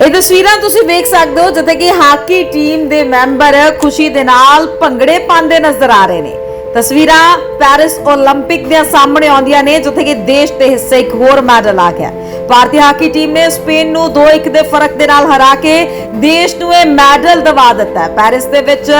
ਇਹ ਤਸਵੀਰਾਂ ਤੁਸੀਂ ਵੇਖ ਸਕਦੇ ਹੋ ਜਿੱਥੇ ਕਿ ਹਾਕੀ ਟੀਮ ਦੇ ਮੈਂਬਰ ਖੁਸ਼ੀ ਦੇ ਨਾਲ ਭੰਗੜੇ ਪਾਉਂਦੇ ਨਜ਼ਰ ਆ ਰਹੇ ਨੇ ਤਸਵੀਰਾਂ ਪੈਰਿਸ 올림픽 ਦੀਆਂ ਸਾਹਮਣੇ ਆਉਂਦੀਆਂ ਨੇ ਜਿੱਥੇ ਕਿ ਦੇਸ਼ ਦੇ ਹਿੱਸੇ ਇੱਕ ਹੋਰ ਮੈਡਲ ਆ ਗਿਆ ਭਾਰਤੀ ਹਾਕੀ ਟੀਮ ਨੇ ਸਪੇਨ ਨੂੰ 2-1 ਦੇ ਫਰਕ ਦੇ ਨਾਲ ਹਰਾ ਕੇ ਦੇਸ਼ ਨੂੰ ਇਹ ਮੈਡਲ ਦਿਵਾ ਦਿੱਤਾ ਹੈ ਪੈਰਿਸ ਦੇ ਵਿੱਚ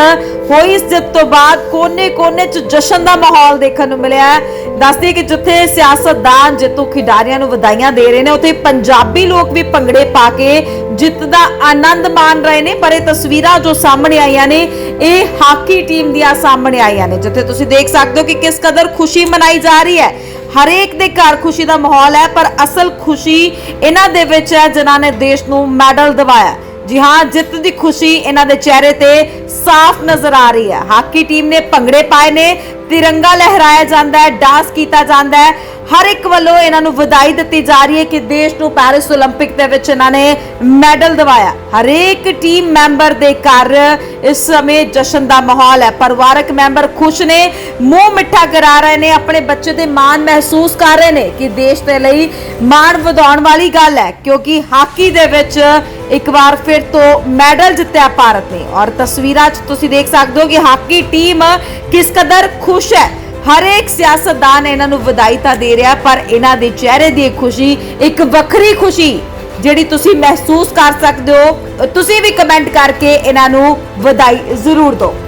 ਹੋਈ ਇਸ ਜਿੱਤ ਤੋਂ ਬਾਅਦ ਕੋਨੇ-ਕੋਨੇ 'ਚ ਜਸ਼ਨ ਦਾ ਮਾਹੌਲ ਦੇਖਣ ਨੂੰ ਮਿਲਿਆ ਹੈ ਦੱਸਦੀ ਕਿ ਜਿੱਥੇ ਸਿਆਸਤਦਾਨ ਜੇਤੂ ਖਿਡਾਰੀਆਂ ਨੂੰ ਵਧਾਈਆਂ ਦੇ ਰਹੇ ਨੇ, ਉੱਥੇ ਪੰਜਾਬੀ ਲੋਕ ਵੀ ਭੰਗੜੇ ਪਾ ਕੇ ਜਿੱਤ ਦਾ ਆਨੰਦ ਮਾਣ ਰਹੇ ਨੇ, ਪਰ ਇਹ ਤਸਵੀਰਾਂ ਜੋ ਸਾਹਮਣੇ ਆਈਆਂ ਨੇ, ਇਹ ਹਾਕੀ ਟੀਮ ਦੀਆਂ ਸਾਹਮਣੇ ਆਈਆਂ ਨੇ, ਜਿੱਥੇ ਤੁਸੀਂ ਦੇਖ ਸਕਦੇ ਹੋ ਕਿ ਕਿਸ ਕਦਰ ਖੁਸ਼ੀ ਮਨਾਈ ਜਾ ਰਹੀ ਹੈ। ਹਰੇਕ ਦੇ ਘਰ ਖੁਸ਼ੀ ਦਾ ਮਾਹੌਲ ਹੈ, ਪਰ ਅਸਲ ਖੁਸ਼ੀ ਇਹਨਾਂ ਦੇ ਵਿੱਚ ਹੈ ਜਿਨ੍ਹਾਂ ਨੇ ਦੇਸ਼ ਨੂੰ ਮੈਡਲ ਦਿਵਾਇਆ। ਜੀ ਹਾਂ ਜਿੱਤ ਦੀ ਖੁਸ਼ੀ ਇਹਨਾਂ ਦੇ ਚਿਹਰੇ ਤੇ ਸਾਫ਼ ਨਜ਼ਰ ਆ ਰਹੀ ਹੈ ਹਾਕੀ ਟੀਮ ਨੇ ਭੰਗੜੇ ਪਾਏ ਨੇ ਤਿਰੰਗਾ ਲਹਿਰਾਇਆ ਜਾਂਦਾ ਹੈ ਡਾਂਸ ਕੀਤਾ ਜਾਂਦਾ ਹੈ ਹਰ ਇੱਕ ਵੱਲੋਂ ਇਹਨਾਂ ਨੂੰ ਵਧਾਈ ਦਿੱਤੀ ਜਾ ਰਹੀ ਹੈ ਕਿ ਦੇਸ਼ ਨੂੰ ਪੈਰਿਸ 올림픽 ਦੇ ਵਿੱਚ ਇਹਨਾਂ ਨੇ ਮੈਡਲ ਦਿਵਾਇਆ ਹਰੇਕ ਟੀਮ ਮੈਂਬਰ ਦੇ ਘਰ ਇਸ ਸਮੇਂ ਜਸ਼ਨ ਦਾ ਮਾਹੌਲ ਹੈ ਪਰਿਵਾਰਕ ਮੈਂਬਰ ਖੁਸ਼ ਨੇ ਮੂੰਹ ਮਿੱਠਾ ਕਰਾ ਰਹੇ ਨੇ ਆਪਣੇ ਬੱਚੇ ਦੇ ਮਾਣ ਮਹਿਸੂਸ ਕਰ ਰਹੇ ਨੇ ਕਿ ਦੇਸ਼ ਦੇ ਲਈ ਮਾਣ ਵਧਾਉਣ ਵਾਲੀ ਗੱਲ ਹੈ ਕਿਉਂਕਿ ਹਾਕੀ ਦੇ ਵਿੱਚ ਇੱਕ ਵਾਰ ਫਿਰ ਤੋਂ ਮੈਡਲ ਜਿੱਤਿਆ ਭਾਰਤ ਨੇ। ਔਰ ਤਸਵੀਰਾਂ 'ਚ ਤੁਸੀਂ ਦੇਖ ਸਕਦੇ ਹੋ ਕਿ ਹਾਕੀ ਟੀਮ ਕਿਸ ਕਦਰ ਖੁਸ਼ ਹੈ। ਹਰੇਕ ਸਿਆਸਤਦਾਨ ਇਹਨਾਂ ਨੂੰ ਵਧਾਈ ਤਾਂ ਦੇ ਰਿਹਾ, ਪਰ ਇਹਨਾਂ ਦੇ ਚਿਹਰੇ ਦੀ ਇਹ ਖੁਸ਼ੀ, ਇੱਕ ਵੱਖਰੀ ਖੁਸ਼ੀ ਜਿਹੜੀ ਤੁਸੀਂ ਮਹਿਸੂਸ ਕਰ ਸਕਦੇ ਹੋ, ਤੁਸੀਂ ਵੀ ਕਮੈਂਟ ਕਰਕੇ ਇਹਨਾਂ ਨੂੰ ਵਧਾਈ ਜ਼ਰੂਰ ਦਿਓ।